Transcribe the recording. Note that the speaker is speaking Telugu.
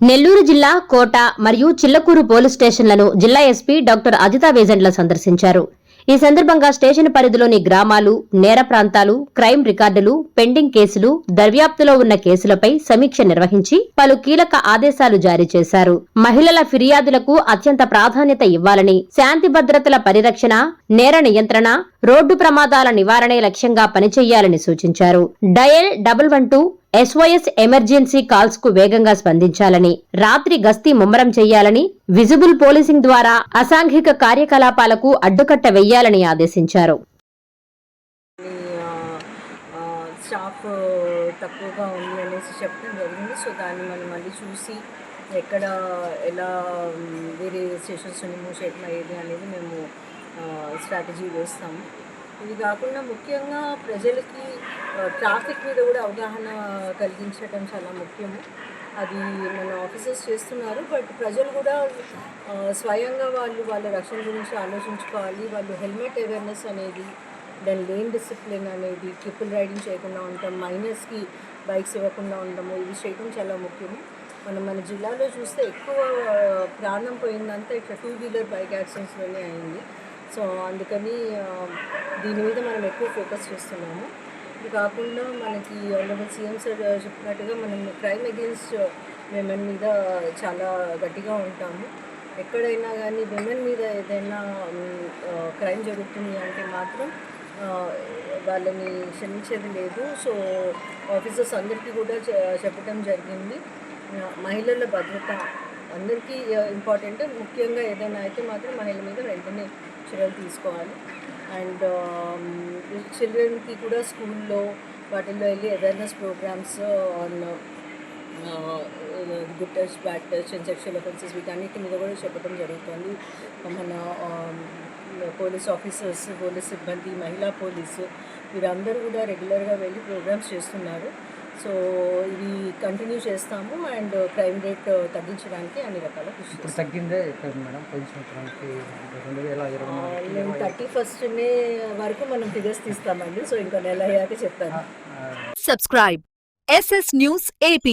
నెల్లూరు జిల్లా కోట మరియు చిల్లకూరు పోలీస్ స్టేషన్లను జిల్లా ఎస్పీ డాక్టర్ అజితా వేజెంట్ల సందర్శించారు. ఈ సందర్భంగా స్టేషన్ పరిధిలోని గ్రామాలు నేర ప్రాంతాలు క్రైమ్ రికార్డులు పెండింగ్ కేసులు దర్యాప్తులో ఉన్న కేసులపై సమీక్ష నిర్వహించి పలు కీలక ఆదేశాలు జారీ చేశారు. మహిళల ఫిర్యాదులకు అత్యంత ప్రాధాన్యత ఇవ్వాలని శాంతి భద్రతల పరిరక్షణ నేర నియంత్రణ రోడ్డు ప్రమాదాల నివారణే లక్ష్యంగా పనిచేయాలని సూచించారు. Dial double one two SOS emergency కాల్స్కు వేగంగా స్పందించాలని రాత్రి గస్తీ ముమ్మరం చేయాలని విజిబుల్ పోలీసింగ్ ద్వారా అసాంఘిక కార్యకలాపాలకు అడ్డుకట్ట వెయ్యాలని ఆదేశించారు. స్టాఫ్ తక్కువగా ఉంది అనేసి చెప్పడం జరిగింది. సో దాన్ని మనం మళ్ళీ చూసి ఎక్కడ ఎలా వేరే స్టేషన్స్ నుండి మూవ్ చేయడం అయ్యేది అనేది మేము స్ట్రాటజీ వేస్తాము. ఇది కాకుండా ముఖ్యంగా ప్రజలకి ట్రాఫిక్ మీద కూడా అవగాహన కలిగించడం చాలా ముఖ్యము. అది మన ఆఫీసర్స్ చేస్తున్నారు బట్ ప్రజలు కూడా స్వయంగా వాళ్ళు వాళ్ళ రక్షణ గురించి ఆలోచించుకోవాలి. వాళ్ళు హెల్మెట్ అవేర్నెస్ అనేది దాని లేన్ డిసిప్లిన్ అనేది ట్రిపుల్ రైడింగ్ చేయకుండా ఉండటం మైనర్స్కి బైక్స్ ఇవ్వకుండా ఉండటము ఇవి చేయడం చాలా ముఖ్యము. మనం మన జిల్లాలో చూస్తే ఎక్కువ ప్రాణం పోయిందంతా ఇట్లా టూ వీలర్ బైక్ యాక్సిడెంట్స్లోనే అయింది. సో అందుకని దీని మీద మనం ఎక్కువ ఫోకస్ చేస్తున్నాము. ఇది కాకుండా మనకి ఆనరబుల్ సీఎం సార్ చెప్పినట్టుగా మనం క్రైమ్ అగేన్స్ట్ విమెన్ మీద చాలా గట్టిగా ఉంటాము. ఎక్కడైనా కానీ విమెన్ మీద ఏదైనా క్రైమ్ జరుగుతుంది అంటే మాత్రం వాళ్ళని క్షమించేది లేదు. సో ఆఫీసర్స్ అందరికీ కూడా చెప్పడం జరిగింది. మహిళల భద్రత అందరికీ ఇంపార్టెంట్ ముఖ్యంగా ఏదైనా అయితే మాత్రం మహిళ మీద వెంటనే చర్యలు తీసుకోవాలి. అండ్ చిల్డ్రన్కి కూడా స్కూల్లో వాటిల్లో వెళ్ళి awareness programs on good touch bad touch and sexual offences వీటన్నిటి మీద కూడా చెప్పడం జరుగుతుంది. మన పోలీస్ ఆఫీసర్స్ పోలీస్ సిబ్బంది మహిళా పోలీసు వీరందరూ కూడా రెగ్యులర్గా వెళ్ళి ప్రోగ్రామ్స్ చేస్తున్నారు. సో ఇవి కంటిన్యూ చేస్తాము అండ్ క్రైమ్ రేట్ తగ్గించడానికి అన్ని రకాల కృషి తగ్గిందే మేడం? మేము థర్టీ ఫస్ట్ మే వరకు మనం ఫిగర్స్ తీస్తామండి. సో ఇంకా నెల అయ్యాక చెప్తాను. Subscribe SS News AP.